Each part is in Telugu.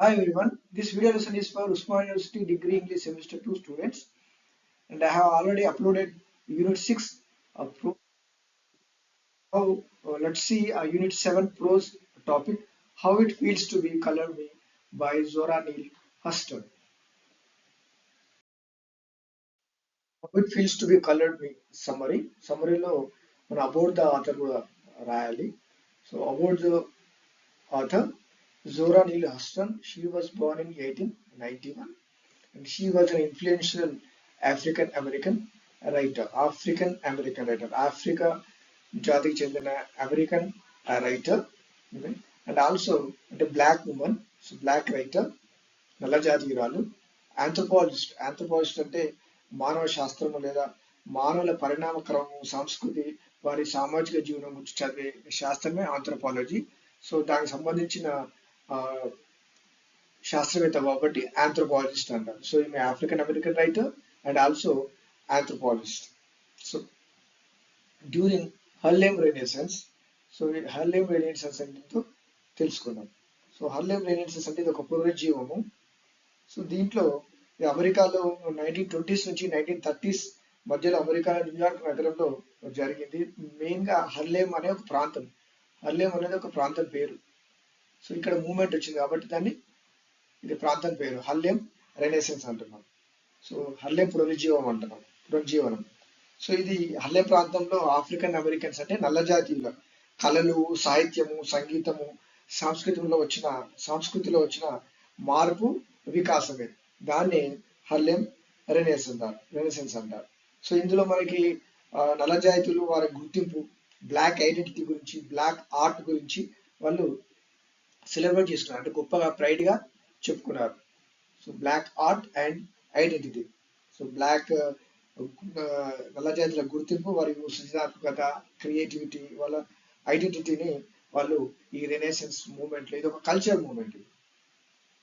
Hi everyone, this video lesson is for Usman University Degree English Semester 2 students and I have already uploaded Unit 6 of Pro. Now uh, let's see uh, Unit 7 Prose topic, How It Feels to Be Color Me by Zora Neale Hurston. How It Feels to Be Colored Me summary. సమ్మరీలో మన అబౌట్ ద ఆథర్ కూడా రాయాలి so about the author Zora Neale Hurston. She was born in 1891 and she was an influential African American writer African American writer Africa జాతికి చెందిన అమెరికన్ రైటర్ అండ్ ఆల్సో అంటే black women so black writer నల్ల జాతీయురాలు ఆంథ్రోపాలజిస్ట్ ఆంథ్రోపాలజిస్ట్ అంటే మానవ శాస్త్రము లేదా మానవుల పరిణామ క్రమం సంస్కృతి వారి సామాజిక జీవనం గురించి చదివే శాస్త్రమే ఆంథ్రోపాలజీ సో దానికి సంబంధించిన శాస్త్రవేత్త కాబట్టి ఆంథ్రోపాలజిస్ట్ అంటారు. సో ఈమె African American writer and also anthropologist so during Harlem Renaissance so Harlem Renaissance అంటే తెలుసుకుందాం. సో హర్లేమ్ రెనేసెన్స్ అంటే ఇది ఒక పునరుజ్జీవము సో దీంట్లో అమెరికాలో నైన్టీన్ ట్వంటీస్ నుంచి నైన్టీన్ థర్టీస్ మధ్యలో అమెరికా న్యూయార్క్ నగరంలో జరిగింది. మెయిన్గా హర్లేమ్ అనే ఒక ప్రాంతం. హర్లేమ్ అనేది ఒక ప్రాంతం పేరు. సో ఇక్కడ మూమెంట్ వచ్చింది కాబట్టి దాన్ని ఇది ప్రాంతం పేరు. హల్యం రెనేసెన్స్ అంటున్నాం. సో హర్లేమ్ పునరుజ్జీవం అంటున్నాం. పునరుజ్జీవనం. సో ఇది హర్లేమ్ ప్రాంతంలో ఆఫ్రికన్ అమెరికన్స్ అంటే నల్లజాతీయుల కళలు సాహిత్యము సంగీతము సంస్కృతిలో వచ్చిన సంస్కృతిలో వచ్చిన మార్పు వికాసమే. దాన్ని హర్లేమ్ రెనేసెన్స్ అంటారు రెనేసెన్స్ అంటారు. సో ఇందులో మనకి నల్లజాతీయులు నల్ల వారి గుర్తింపు బ్లాక్ ఐడెంటిటీ గురించి బ్లాక్ ఆర్ట్ గురించి వాళ్ళు సెలబ్రేట్ చేసుకున్నారు అంటే గొప్పగా ప్రైడ్గా చెప్పుకున్నారు. So black art and identity. So black నల్ల జాతుల గుర్తింపు మరియు సృజనాత్మకత క్రియేటివిటీ వాళ్ళ ఐడెంటిటీని వాళ్ళు ఈ రెనేసెన్స్ మూమెంట్లో ఇది ఒక కల్చర్ మూమెంట్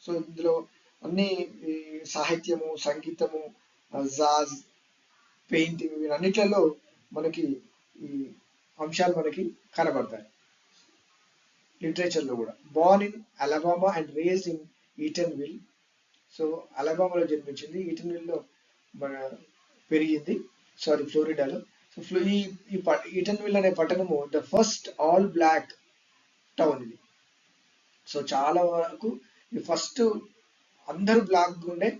సో ఇందులో అన్ని ఈ సాహిత్యము సంగీతము జాజ్ పెయింటింగ్ వీటన్నిటిలో మనకి ఈ అంశాలు మనకి కనబడతాయి. లిటరేచర్లో కూడా. Born in Alabama and raised in Eatonville so అలబామాలో జన్మించింది. ఈటన్ విల్లో మన పెరిగింది. సారీ ఫ్లోరిడాలో సో ఫ్లో ఈ ఈ ప- ఈటన్ విల్ అనే పట్టణము the first all black town ఇది. సో చాలా వరకు ఈ ఫస్ట్ అందరూ బ్లాక్ ఉండే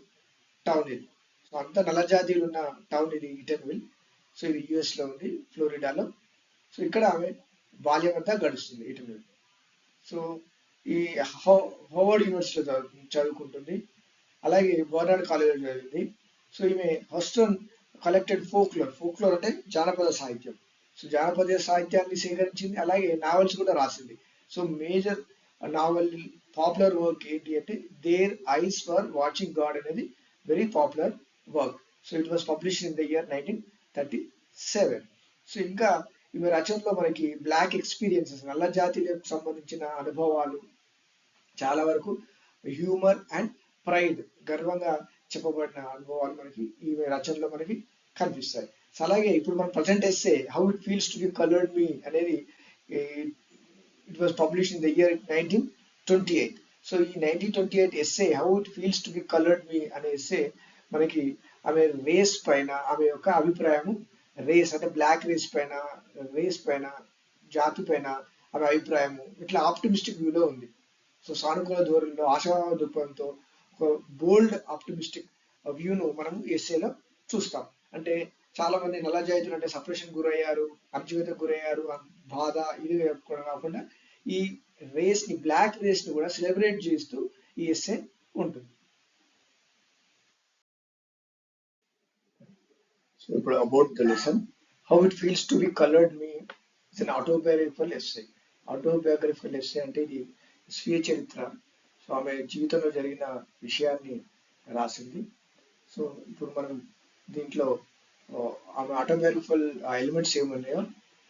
టౌన్ ఇది. సో అంత నల్లజాతీయులు ఉన్న టౌన్ ఇది ఈటన్ విల్ సో ఇది యుఎస్లో ఉంది ఫ్లోరిడాలో సో ఇక్కడ ఆమె బాల్యం అంతా గడుస్తుంది ఈటన్ విల్ సో ఈ హోవర్డ్ యూనివర్సిటీలో చదువు- చదువుకుంటుంది. అలాగే బర్నార్డ్ కాలేజీలో చదివింది. సో ఈమె హస్టన్ కలెక్టెడ్ ఫోక్లోర్. ఫోక్లోర్ అంటే జానపద సాహిత్యం. సో జానపద సాహిత్యాన్ని సేకరించింది. అలాగే నావెల్స్ కూడా రాసింది. So major novel popular work ఏంటి అంటే their eyes were watching God అనేది very popular work. So it was publish in the year nineteen thirty seven. So ఇంకా ఈమె రచనలో మనకి బ్లాక్ ఎక్స్పీరియన్సెస్ నల్ల జాతీయులకు సంబంధించిన అనుభవాలు చాలా వరకు హ్యూమర్ అండ్ ప్రైడ్ గర్వంగా చెప్పబడిన అనుభవాలు మనకి ఈ రచనలో మనకి కనిపిస్తాయి. సో అలాగే ఇప్పుడు మనం present essay how it feels to be coloured me అనేది it was publish in the year nineteen twenty eight so ఈ nineteen twenty eight essay how it feels to be coloured me అనే ఎస్సే మనకి ఆమె రేస్ పైన ఆమె యొక్క అభిప్రాయము రేస్ అంటే బ్లాక్ రేస్ పైన రేస్ పైన జాతి పైన ఆమె అభిప్రాయము. ఇట్లా ఆప్టిమిస్టిక్ వ్యూలో ఉంది. సో సానుకూల ధోరణిలో ఆశావాద దృక్పథంతో ఒక బోల్డ్ ఆప్టిమిస్టిక్ వ్యూను మనం ఎస్ఏలో చూస్తాం. అంటే చాలా మంది నల్ల జాయితులు అంటే సపరేషన్ గురయ్యారు అణచివేతకు గురయ్యారు బాధ ఇది కూడా కాకుండా ఈ రేస్ని బ్లాక్ రేస్ని కూడా సెలబ్రేట్ చేస్తూ ఈ ఎస్ఏ ఉంటుంది. ఇప్పుడు about the lesson how it feels to be coloured me it's an autobiographical essay autobiographical essay అంటే ఇది స్వీయ చరిత్ర. సో ఆమె జీవితంలో జరిగిన విషయాన్ని రాసింది. సో ఇప్పుడు మనం దీంట్లో ఆమె ఆటోబయోగ్రఫికల్ ఎలిమెంట్స్ ఏమున్నాయో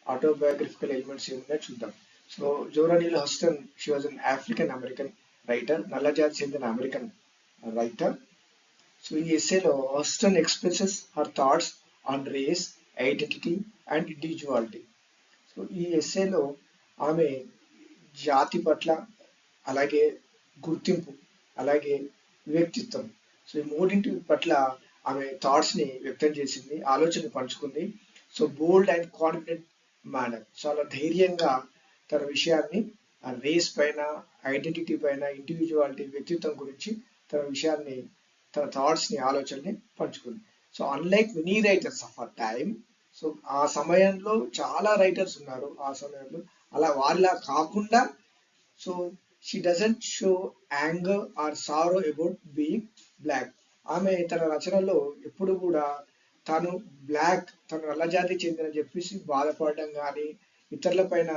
ఆటోబయోగ్రఫికల్ ఎలిమెంట్స్ ఏమున్నాయో చూద్దాం. So Zora Neale Hurston she was an African American writer నల్లజాతి చెందిన అమెరికన్ రైటర్ సో ఈ ఎస్సేలో Hurston expresses her thoughts on race identity and individuality so ఈ ఎస్సేలో ఆమె జాతి పట్ల అలాగే గుర్తింపు అలాగే వ్యక్తిత్వం సో ఈ మూడింటి పట్ల ఆమె థాట్స్ని వ్యక్తం చేసింది ఆలోచన పంచుకుంది. So bold and confident manner చాలా ధైర్యంగా తన విషయాన్ని ఆ రేస్ పైన ఐడెంటిటీ పైన ఇండివిజువాలిటీ వ్యక్తిత్వం గురించి తన విషయాన్ని తన థాట్స్ని ఆలోచనని పంచుకుంది. So unlike many writers of a time so ఆ సమయంలో చాలా రైటర్స్ ఉన్నారు ఆ సమయంలో. అలా వాళ్ళ కాకుండా so she doesn't show anger or sorrow about being black ఆమె తన రచనలో ఎప్పుడు కూడా తను బ్లాక్ తను నల్లజాతి చెందిన చెప్పేసి బాధపడడం కానీ ఇతరుల పైన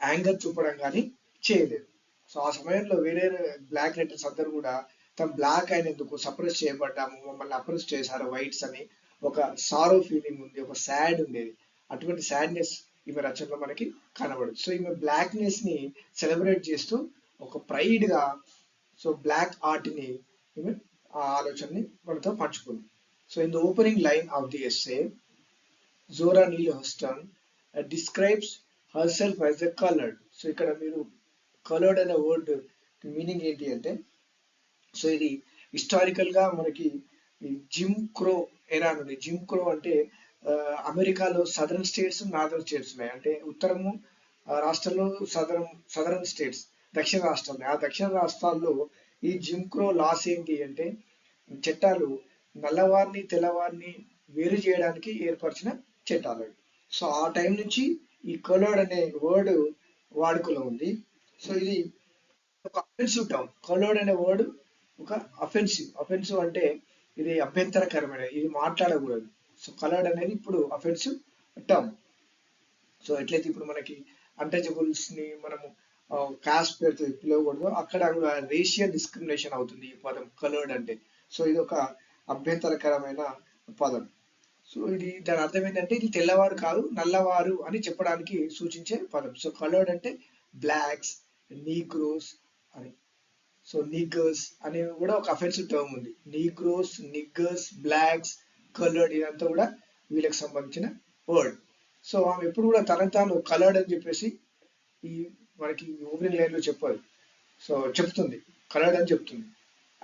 యాంగర్ చూపడం కానీ చేయలేదు. సో ఆ సమయంలో వేరే బ్లాక్ రైటర్స్ అందరూ కూడా తను బ్లాక్ అయినందుకు సప్రెస్ చేయబడ్డాము. మమ్మల్ని అప్రెస్ చేశారు వైట్స్ అని. ఒక సారో ఫీలింగ్ ఉంది ఒక సాడ్ ఉండేది. అటువంటి సాడ్నెస్ ఈమె రచనలో మనకి కనబడదు సో ఈమె బ్లాక్నెస్ని సెలబ్రేట్ చేస్తూ ఒక ప్రైడ్గా సో బ్లాక్ ఆర్ట్ని ఈమె ఆ ఆలోచనని మనతో పంచుకుంది. So in the opening line of the essay Zora Neale Hurston describes herself as a coloured so ఇక్కడ మీరు కలర్డ్ అనే వర్డ్ మీనింగ్ ఏంటి అంటే సో ఇది హిస్టారికల్గా మనకి జిమ్ క్రో ఎరా నుండి జిమ్ క్రో అంటే అమెరికాలో సదరన్ స్టేట్స్ నార్దర్న్ స్టేట్స్ ఉన్నాయి. అంటే ఉత్తరము ఆ, రాష్ట్రంలో సదరం సదరన్ స్టేట్స్ దక్షిణ రాష్ట్రాలు. ఉన్నాయి. ఆ దక్షిణ రాష్ట్రాల్లో ఈ జిమ్ క్రో లాస్ ఏంటి అంటే చట్టాలు నల్లవారిని తెల్లవారిని వేరు చేయడానికి ఏర్పరిచిన చట్టాలు. సో ఆ టైం నుంచి ఈ కలర్డ్ అనే వర్డ్ వాడుకలో ఉంది. సో ఇది ఒక అఫెన్సివ్ టర్మ్ కలర్డ్ అనే వర్డ్ ఒక అఫెన్సివ్ అఫెన్సివ్ అంటే ఇది అభ్యంతరకరమైన ఇది మాట్లాడకూడదు. సో కలర్డ్ అనేది ఇప్పుడు అఫెన్సివ్ టర్మ్ సో ఎట్లయితే ఇప్పుడు మనకి అన్టచబుల్స్ని మనము కాస్ట్ పేరుతో పిలవకూడదు అక్కడ కూడా రేషియల్ డిస్క్రిమినేషన్ అవుతుంది ఈ పదం కలర్డ్ అంటే. సో ఇది ఒక అభ్యంతరకరమైన పదం. సో ఇది దాని అర్థం ఏంటంటే ఇది తెల్లవారు కాదు నల్లవారు అని చెప్పడానికి సూచించే పదం. సో కలర్డ్ అంటే బ్లాక్స్ నీగ్రోస్ అని. సో నిగ్గర్స్ అనేవి కూడా ఒక అఫెన్సివ్ టర్మ్ ఉంది. నీగ్రోస్ నిగ్గర్స్ బ్లాక్స్ కలర్డ్ ఇదంతా కూడా వీళ్ళకి సంబంధించిన వర్డ్ సో ఆమె ఎప్పుడు కూడా తన తాను కలర్డ్ అని చెప్పేసి ఈ మనకి ఓపెనింగ్ లైన్లో చెప్పదు సో చెప్తుంది. కలర్డ్ అని చెప్తుంది.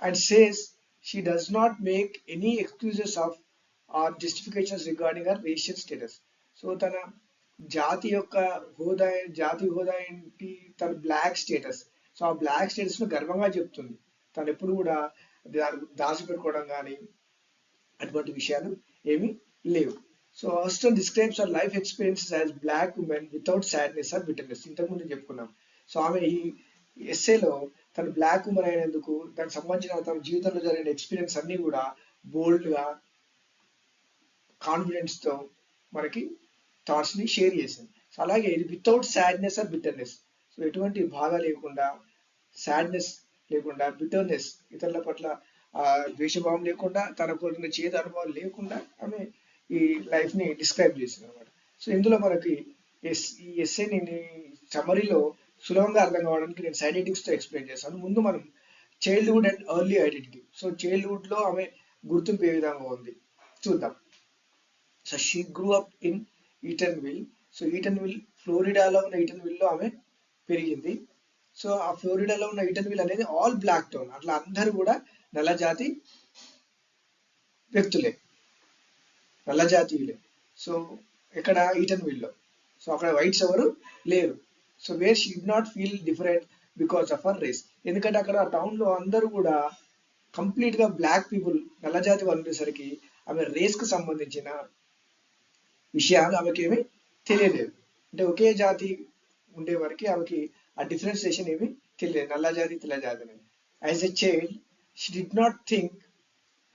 And says she does not make any excuses of or justifications regarding her racial status so తన జాతి యొక్క హోదా జాతి హోదా ఏంటి? తన బ్లాక్ స్టేటస్ సో ఆ బ్లాక్ స్టేటస్ను గర్వంగా చెప్తుంది. తను ఎప్పుడు కూడా దా- దాచిపెట్టుకోవడం కానీ అటువంటి విషయాలు ఏమీ లేవు. So Hurston describes her life experiences as black women without sadness or bitterness ఇంతకుముందు చెప్పుకున్నాం. సో ఆమె ఈ ఎస్ఏలో తను బ్లాక్ ఉమెన్ అయినందుకు దానికి సంబంధించిన తన జీవితంలో జరిగిన ఎక్స్పీరియన్స్ అన్ని కూడా బోల్డ్గా కాన్ఫిడెన్స్తో మనకి థాట్స్ని షేర్ చేసింది. సో అలాగే ఇది without sadness or bitterness so ఎటువంటి బాధ లేకుండా సాడ్నెస్ లేకుండా బిటర్నెస్ ఇతరుల పట్ల ఆ ద్వేషభావం లేకుండా తనకు ఉన్న చేదు లేకుండా ఆమె ఈ లైఫ్ని డిస్క్రైబ్ చేసింది అనమాట సో ఇందులో మనకి ఎస్ ఈ ఎస్ఏని సమరీలో సులభంగా అర్థం కావడానికి నేను సైడెటిక్స్తో ఎక్స్ప్లెయిన్ చేస్తాను. ముందు మనం childhood and early identity so చైల్డ్హుడ్లో ఆమె గుర్తింపు ఏ విధంగా ఉంది? చూద్దాం. So she grew up in Eatonville so Eatonville ఫ్లోరిడాలో ఉన్న ఈటన్ విల్లో ఆమె పెరిగింది. సో ఆ ఫ్లోరిడాలో ఉన్న ఇటన్ విల్ అనేది ఆల్ బ్లాక్ టౌన్ అట్లా అందరూ కూడా నల్ల జాతి వ్యక్తులే. నల్ల జాతీయులే సో ఇక్కడ ఈటన్ విల్లో. సో అక్కడ వైట్స్ ఎవరు? లేరు. So where she not feel different because of her race ఎందుకంటే అక్కడ టౌన్లో అందరూ కూడా కంప్లీట్గా బ్లాక్ పీపుల్ నల్ల జాతి వాళ్ళు ఉండేసరికి ఆమె రేస్కు సంబంధించిన విషయాలు ఆమెకి ఏమి తెలియలేదు. అంటే ఒకే జాతి ఉండే వరకు ఆమెకి ఆ డిఫరెన్సియేషన్ ఏమి తెలియదు. నల్లజాతి తెల్లజాతి తెల్ల జాతి అనేది. As a child she did not think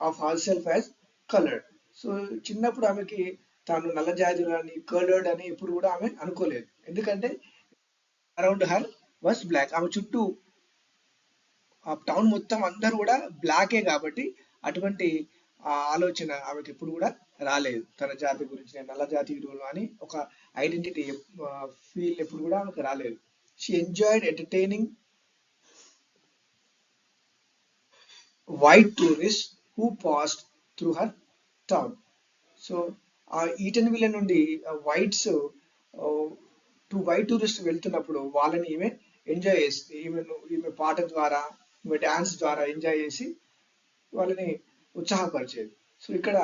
of herself as coloured so చిన్నప్పుడు ఆమెకి తాను నల్ల జాతి అని కలర్డ్ అని ఎప్పుడు కూడా ఆమె అనుకోలేదు. ఎందుకంటే అరౌండ్ హర్ వాస్ బ్లాక్ ఆమె చుట్టూ ఆ టౌన్ మొత్తం అందరూ కూడా బ్లాకే కాబట్టి అటువంటి ఆ ఆలోచన ఆమెకి ఎప్పుడు కూడా రాలేదు. తన జాతి గురించి నల్ల జాతి అని ఒక ఐడెంటిటీ ఫీల్ ఎప్పుడు కూడా ఆమెకు రాలేదు. She enjoyed entertaining white tourist who passed through her town. So ఆ ఈటన్ విల్ల నుండి వైట్స్ టూ వైట్ టూరిస్ట్ వెళ్తున్నప్పుడు వాళ్ళని ఈమె ఎంజాయ్ చేస్తుంది. ఈమె ఈమె పాట ద్వారా డాన్స్ ద్వారా ఎంజాయ్ చేసి వాళ్ళని ఉత్సాహపరిచేది. సో ఇక్కడ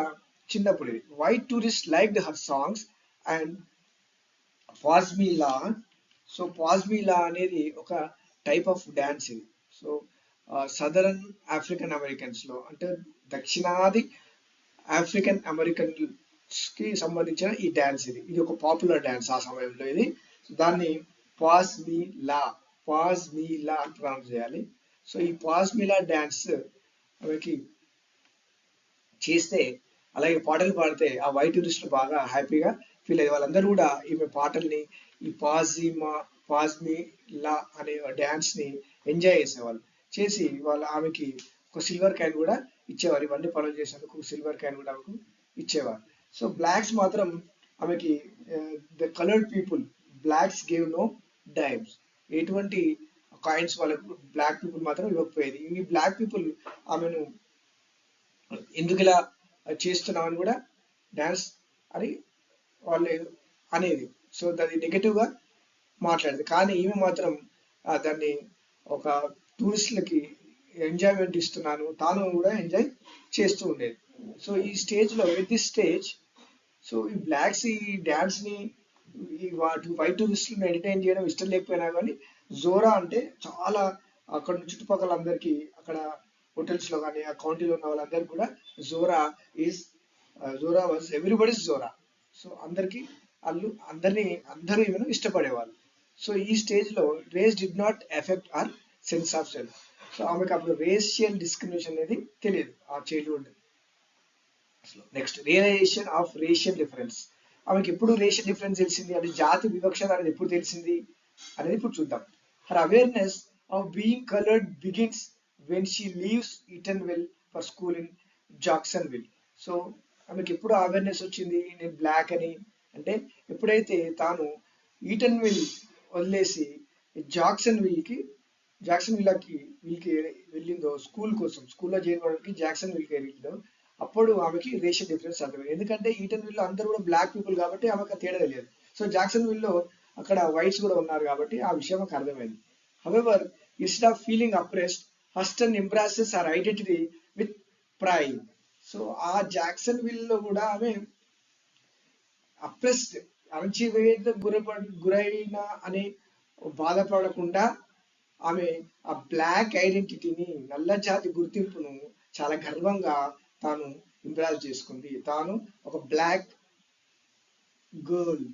చిన్నప్పుడు ఇది. White tourist liked her songs and parse me la so parse me la అనేది ఒక టైప్ ఆఫ్ డ్యాన్స్ ఇది. సో సదరన్ ఆఫ్రికన్ అమెరికన్స్లో అంటే దక్షిణాది ఆఫ్రికన్ అమెరికన్స్కి సంబంధించిన ఈ డ్యాన్స్ ఇది. ఇది ఒక పాపులర్ డ్యాన్స్ ఆ సమయంలో ఇది. దాన్ని పాజ్ మీ లా పాజ్ మీ లా అని ప్రొనౌన్స్ చేయాలి. సో ఈ పాజ్మీలా డ్యాన్స్ ఆమెకి చేస్తే అలాగే పాటలు పాడితే ఆ వైట్ టూరిస్టులు బాగా హ్యాపీగా ఫీల్ అయ్యే వాళ్ళందరూ కూడా ఈమె పాటల్ని ఈ పాజిమా పాజ్మి లా అనే డ్యాన్స్ని ఎంజాయ్ చేసేవాళ్ళు. చేసి వాళ్ళు ఆమెకి ఒక సిల్వర్ క్యాన్ కూడా ఇచ్చేవారు. ఇవన్నీ పనులు చేసేందుకు సిల్వర్ క్యాన్ కూడా ఆమెకు ఇచ్చేవారు. సో బ్లాక్స్ మాత్రం ఆమెకి the coloured people blacks gave no dimes ఎటువంటి కాయిన్స్ వాళ్ళకు బ్లాక్ పీపుల్ మాత్రం ఇవ్వకపోయేది. ఈ బ్లాక్ పీపుల్ ఆమెను ఎందుకు ఇలా చేస్తున్నామని కూడా డాన్స్ అని వాళ్ళు అనేది సో దాన్ని నెగటివ్గా కానీ ఈమె మాత్రం దాన్ని ఒక టూరిస్టులకి ఎంజాయ్మెంట్ ఇస్తున్నాను. తాను కూడా ఎంజాయ్ చేస్తూ ఉండేది. సో ఈ స్టేజ్లో విత్ దిస్ స్టేజ్ సో ఈ బ్లాక్స్ ఈ డాన్స్ని ఈ వాటి వైట్ టూరిస్టులను ఎంటర్టైన్ చేయడం ఇష్టం లేకపోయినా కానీ జోరా అంటే చాలా అక్కడ చుట్టుపక్కల అందరికీ అక్కడ హోటల్స్లో కానీ ఆ కౌంటీలో ఉన్న వాళ్ళందరికీ కూడా Zora is Zora was everybody's Zora so అందరికీ వాళ్ళు అందరినీ అందరూ ఈమెను ఇష్టపడేవాళ్ళు. సో ఈ స్టేజ్లో race did not affect her sense of self so ఆమెకు అప్పుడు రేషియల్ డిస్క్రిమినేషన్ అనేది తెలియదు ఆ childhood next realization of racial difference ఆమెకి ఎప్పుడు రేషియల్ డిఫరెన్స్ తెలిసింది? అంటే జాతి వివక్ష అనేది ఎప్పుడు తెలిసింది? అనేది ఇప్పుడు చూద్దాం. Her awareness of being coloured begins when she leaves Eatonville for school in Jacksonville so ఆమెకి ఎప్పుడు అవేర్నెస్ వచ్చింది? నేను బ్లాక్ అని అంటే ఎప్పుడైతే తాను ఈటన్ విల్ వదిలేసి జాక్సన్ విల్కి జాక్సన్ విల్లాకి వీళ్ళకి వెళ్ళిందో స్కూల్ కోసం స్కూల్లో చేరుకోవడానికి జాక్సన్ విల్కి వెళ్ళిందో అప్పుడు ఆమెకి రేషియల్ డిఫరెన్స్ అర్థమైంది. ఎందుకంటే ఈటన్ విల్లో అందరూ కూడా బ్లాక్ పీపుల్ కాబట్టి ఆమెకు తేడా తెలియదు. సో జాక్సన్ విల్లో అక్కడ వైట్స్ కూడా ఉన్నారు కాబట్టి ఆ విషయం ఆమెకు అర్థమైంది. However instead of feeling oppressed Hurston embraces her identity with pride so ఆ జాక్సన్ విల్లో కూడా ఆమె అప్రెస్డ్ అణచివేత గురప గురైన అని బాధపడకుండా ఆమె ఆ బ్లాక్ ఐడెంటిటీని నల్ల జాతి గుర్తింపును చాలా గర్వంగా తాను ఇంప్రాజ్ చేసుకుంది. తాను ఒక బ్లాక్ గర్ల్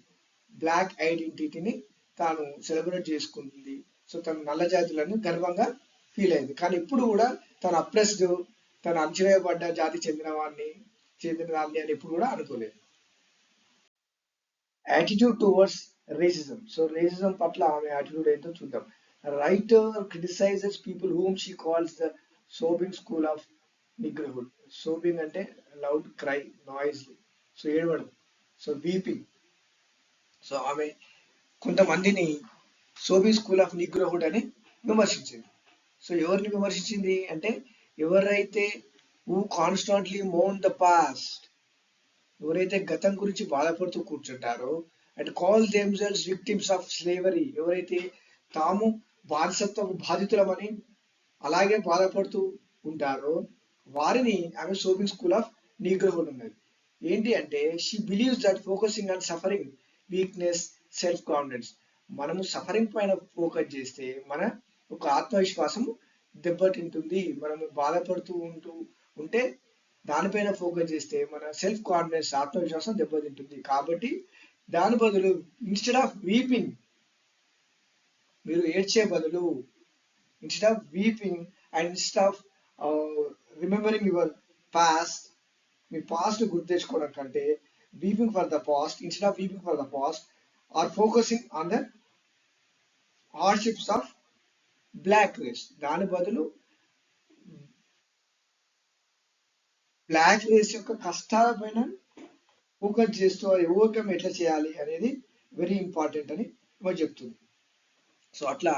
బ్లాక్ ఐడెంటిటీని తాను సెలబ్రేట్ చేసుకుంటుంది సో తను నల్ల జాతులను గర్వంగా ఫీల్ అయింది. కానీ ఇప్పుడు కూడా తను అప్రెస్డ్ తను అణచివేయబడ్డ జాతి చెందిన వాడిని చెందిన దాన్ని అని ఎప్పుడు కూడా అనుకోలేదు. Attitude towards racism so racism పట్ల ఆమె యాటిట్యూడ్ ఏంటో చూద్దాం. Writer criticizes people whom she calls the sobbing school of Negrohood sobbing అంటే లౌడ్ క్రై నాయిస్ సో ఏడవడం. సో బీపింగ్ సో ఆమె కొంతమందిని సోబింగ్ స్కూల్ ఆఫ్ నిగ్రహుడ్ అని విమర్శించింది. సో ఎవరిని విమర్శించింది అంటే ఎవరైతే who constantly moan the past ఎవరైతే గతం గురించి బాధపడుతూ కూర్చుంటారో and call themselves victims of slavery ఎవరైతే తాము బానిసత్వ బాధితులమని అలాగే బాధపడుతూ ఉంటారో వారిని ఆమె సోబింగ్ స్కూల్ ఆఫ్ నీగ్రహుడ్ ఉన్నది. ఏంటి అంటే she believes that focusing on suffering weakness self confidence మనము సఫరింగ్ పైన ఫోకస్ చేస్తే మన ఒక ఆత్మవిశ్వాసము దెబ్బతింటుంది. మనము బాధపడుతూ ఉంటూ ఉంటే దానిపైన ఫోకస్ చేస్తే మన సెల్ఫ్ కాన్ఫిడెన్స్ ఆత్మవిశ్వాసం దెబ్బతింటుంది. కాబట్టి దాని బదులు ఇన్స్టెడ్ ఆఫ్ వీపింగ్ మీరు ఏడ్చే బదులు instead of weeping and instead of remembering your past me past గుర్తు తెచ్చుకోవడం కంటే weeping for the past instead of weeping for the past or focusing on the hardships of black race దాని బదులు బ్లాక్ రేస్ యొక్క కష్టాల పైన ఫోకస్ చేస్తూ ఓవర్కమ్ ఎట్లా చేయాలి అనేది వెరీ ఇంపార్టెంట్ అని మరి చెప్తుంది. సో అట్లా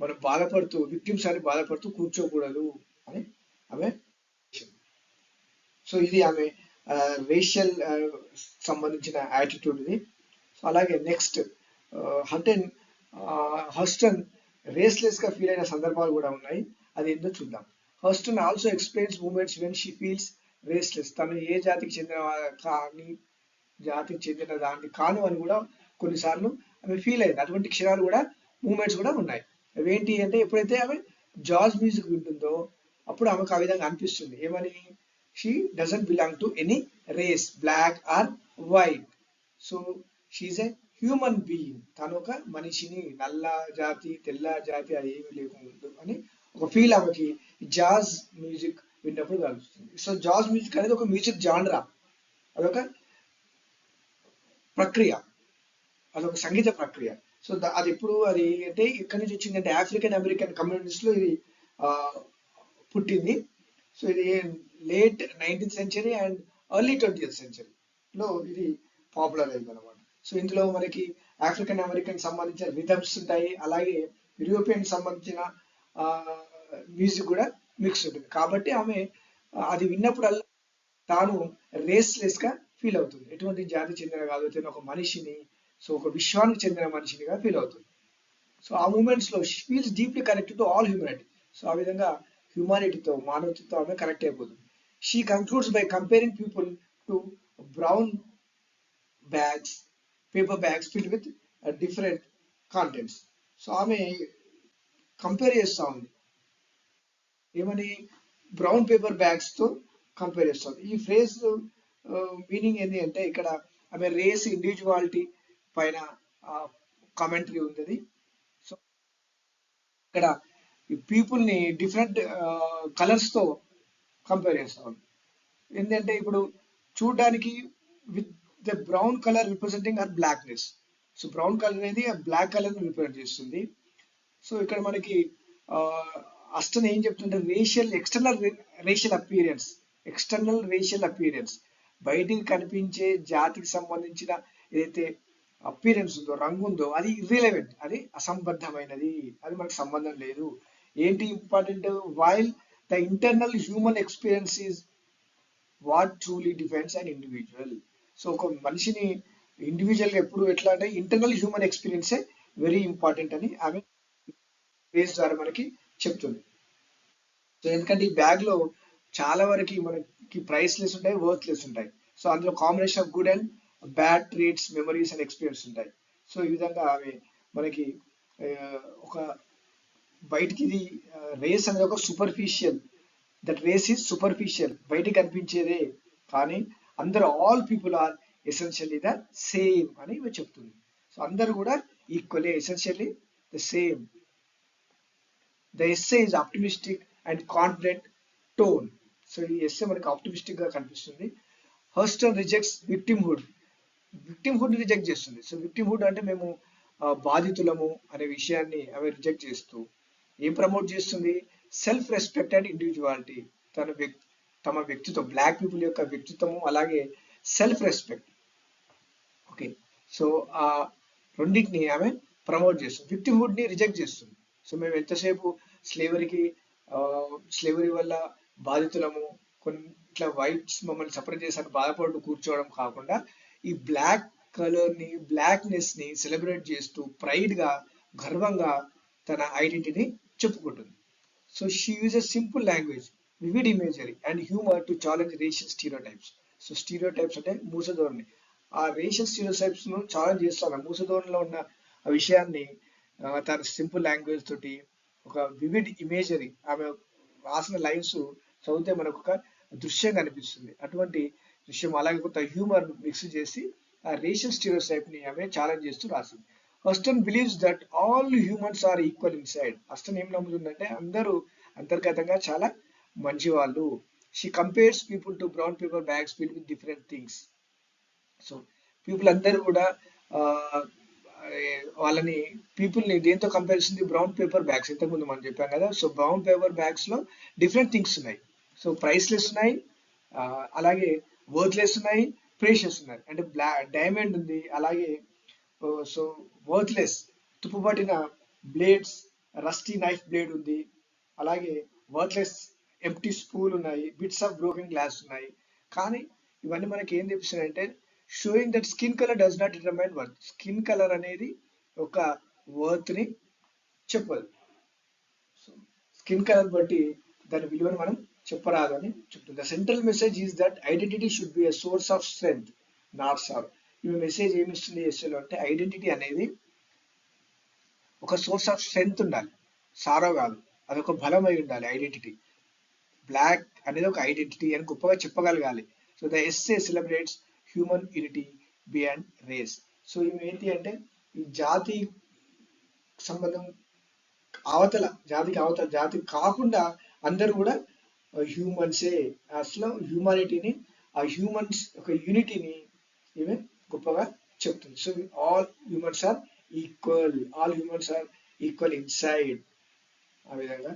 మనం బాధపడుతూ విక్టిమ్స్ అని బాధపడుతూ కూర్చోకూడదు అని ఆమె సో ఇది ఆమె రేషియల్ సంబంధించిన యాటిట్యూడ్ ఇది. సో అలాగే నెక్స్ట్ హంటెన్ హస్టన్ రేస్లెస్గా ఫీల్ అయిన సందర్భాలు కూడా ఉన్నాయి. అది ఏంటో చూద్దాం. Hurston also explains moments when she feels raceless తను ఏ జాతికి చెందిన కానీ జాతికి చెందిన దాన్ని కాను అని కూడా కొన్నిసార్లు ఆమె ఫీల్ అయింది. అటువంటి క్షణాలు కూడా మూమెంట్స్ కూడా ఉన్నాయి. అవేంటి అంటే ఎప్పుడైతే ఆమె జాజ్ మ్యూజిక్ వింటుందో అప్పుడు ఆమెకు ఆ విధంగా అనిపిస్తుంది. ఏమని? She doesn't belong to any race black or white so she's a human being తను ఒక మనిషిని నల్ల జాతి తెల్ల జాతి అది ఏమీ లేకుండా అని ఒక ఫీల్ ఆమెకి. జాజ్ మ్యూజిక్ విన్నప్పుడు కలుస్తుంది. సో జాజ్ మ్యూజిక్ అనేది ఒక మ్యూజిక్ జాన్రా అదొక ప్రక్రియ. అదొక సంగీత ప్రక్రియ. సో అది ఎప్పుడు అది అంటే ఎక్కడి నుంచి వచ్చిందంటే ఆఫ్రికన్ అమెరికన్ కమ్యూనిటీస్లో ఇది పుట్టింది. సో ఇది late nineteenth century and early twentieth century లో ఇది పాపులర్ అయింది అనమాట సో ఇందులో మనకి ఆఫ్రికన్ అమెరికన్ సంబంధించిన రిథమ్స్ ఉంటాయి. అలాగే యూరోపియన్ సంబంధించిన మ్యూజిక్ కూడా మిక్స్ ఉంటుంది కాబట్టి ఆమె అది విన్నప్పుడల్లా తాను రేస్లెస్గా ఫీల్ అవుతుంది. ఎటువంటి జాతి చెందిన కాదు తను ఒక మనిషిని సో ఒక విశ్వానికి చెందిన మనిషినిగా ఫీల్ అవుతుంది. సో ఆ మూమెంట్స్లో feels deeply connected to all humanity so ఆ విధంగా హ్యూమానిటీతో మానవతతో ఆమె కనెక్ట్ అయిపోతుంది. She concludes by comparing people to brown bags paper bags filled with different contents so ఆమె కంపేర్ చేస్తూ ఉంది. ఏమని బ్రౌన్ పేపర్ బ్యాగ్స్తో కంపేర్ చేస్తుంది ఈ ఫ్రేజ్ మీనింగ్ ఏంటి అంటే ఇక్కడ ఆమె రేస్ ఇండివిజువాలిటీ పైన కామెంటరీ ఉంది అది. సో ఇక్కడ ఈ పీపుల్ని డిఫరెంట్ కలర్స్ uh, తో కంపేర్ చేస్తాం. ఏంటంటే ఇప్పుడు చూడడానికి with the brown colour representing her blackness so brown colour అనేది బ్లాక్ కలర్ రిప్రజెంట్ చేస్తుంది. సో ఇక్కడ మనకి uh, అస్టన్ ఏం చెప్తుంటే racial external racial appearance external racial appearance బయటికి కనిపించే జాతికి సంబంధించిన ఏదైతే అపీరెన్స్ ఉందో రంగు ఉందో అది ఇర్రిలవెంట్ అది అసంబద్ధమైనది అది మనకు సంబంధం లేదు. ఏంటి important while the internal human experience is what truly defines and individual so ఒక మనిషిని ఇండివిజువల్గా ఎప్పుడు ఎట్లా అంటే ఇంటర్నల్ హ్యూమన్ ఎక్స్పీరియన్సే వెరీ ఇంపార్టెంట్ అని ఆమె పేజ్ ద్వారా మనకి చెప్తుంది. సో ఎందుకంటే ఈ బ్యాగ్లో చాలా వరకు మనకి ప్రైస్ లెస్ ఉంటాయి వర్త్ లెస్ ఉంటాయి. సో అందులో combination of good and bad treats memories and experience ఉంటాయి. సో ఈ విధంగా అవి మనకి ఒక బయటికి ఇది రేస్ అనేది ఒక superficial that race is superficial బయటికి కనిపించేదే కానీ అందరు all people are essentially the same అని ఇవి చెప్తుంది. సో అందరు కూడా ఈక్వలే essentially the same the essay is optimistic and confident tone so ఈ ఎస్ఏ మనకి ఆప్టిమిస్టిక్గా కనిపిస్తుంది. Hurston rejects victimhood victimhood reject చేస్తుంది. సో విక్టిమ్హుడ్ అంటే మేము బాధితులము అనే విషయాన్ని అవి రిజెక్ట్ చేస్తూ ఏం ప్రమోట్ చేస్తుంది? సెల్ఫ్ రెస్పెక్ట్ అండ్ ఇండివిజువాలిటీ తన వ్యక్తి తమ వ్యక్తిత్వం బ్లాక్ పీపుల్ యొక్క వ్యక్తిత్వము అలాగే సెల్ఫ్ రెస్పెక్ట్ ఓకే సో ఆ రెండింటిని ఆమె ప్రమోట్ చేస్తుంది. విక్టిమ్హుడ్ని రిజెక్ట్ చేస్తుంది. సో మేము ఎంతసేపు స్లేవరీకి స్లేవరీ వల్ల బాధితులము కొన్ని ఇట్లా వైట్స్ మమ్మల్ని సపరేట్ చేశారు బాధపడుతూ కూర్చోవడం కాకుండా ఈ బ్లాక్ కలర్ని బ్లాక్నెస్ని బ్లాక్నెస్ని సెలబ్రేట్ చేస్తూ ప్రైడ్గా గర్వంగా తన ఐడెంటిటీని చెప్పుకుంటుంది. So she use uses simple language vivid imagery and humour to challenge racial stereotypes so stereotypes అంటే మూసధోరణి ఆ రేషియల్ స్టీరియోటైప్స్ను ఛాలెంజ్ చేస్తాను మూసధోరణిలో ఉన్న ఆ విషయాన్ని తన సింపుల్ లాంగ్వేజ్ తోటి ఒక వివిడ్ ఇమేజరీ ఆమె రాసిన లైన్స్ చదివితే మనకు ఒక దృశ్యం కనిపిస్తుంది అటువంటి దృశ్యం అలాగే కొంత హ్యూమర్ మిక్స్ చేసి ఆ రేషియల్ స్టీరియోటైప్ని ఆమె ఛాలెంజ్ చేస్తూ రాసింది. Hurston believes that all humans are equal inside Hurston ఏం నమ్ముతుందంటే అందరూ అంతర్గతంగా చాలా మంచి వాళ్ళు she compares people to brown paper bags fill with different things. So people అందరూ కూడా వాళ్ళని పీపుల్ని దేంతో కంపేర్ చేసింది? బ్రౌన్ పేపర్ బ్యాగ్స్ ఇంతకుముందు మనం చెప్పాం కదా. సో బ్రౌన్ పేపర్ బ్యాగ్స్లో డిఫరెంట్ థింగ్స్ ఉన్నాయి. సో ప్రైస్లెస్ ఉన్నాయి. అలాగే వర్త్లెస్ ఉన్నాయి. ప్రేషియస్ ఉన్నాయి. అంటే బ్లా డైమండ్ ఉంది. అలాగే సో వర్త్లెస్ తుప్పుపట్టిన బ్లేడ్స్ రస్టీ నైఫ్ బ్లేడ్ ఉంది. అలాగే వర్త్లెస్ ఎంప్టీ స్పూల్ ఉన్నాయి. బిట్స్ ఆఫ్ బ్రోకెన్ గ్లాస్ ఉన్నాయి. కానీ ఇవన్నీ మనకి ఏం చూపిస్తున్నాయంటే showing that skin colour does not determine worth skin colour అనేది ఒక వర్త్ని చెప్పదు. సో స్కిన్ కలర్ బట్టి దాని విలువను మనం చెప్పరాదు అని చెప్తుంది. The central message is that identity should be a source of strength not sorrow ఈ మెసేజ్ ఏమి ఇస్తుంది ఎస్ఏలో అంటే ఐడెంటిటీ అనేది ఒక సోర్స్ ఆఫ్ స్ట్రెంగ్త్ ఉండాలి. సారో కాదు అదొక బలం అయి ఉండాలి ఐడెంటిటీ బ్లాక్ అనేది ఒక ఐడెంటిటీ అని గొప్పగా చెప్పగలగాలి. So the essay celebrates human unity beyond race so ఇవి ఏంటి అంటే ఈ జాతి సంబంధం అవతల జాతికి అవతల జాతి కాకుండా అందరూ కూడా uh, హ్యూమన్సే అసలు హ్యూమానిటీని ఆ హ్యూమన్స్ ఒక యూనిటీని ఈమె గొప్పగా చెప్తుంది. So all humans are equal all humans are equal inside ఆ విధంగా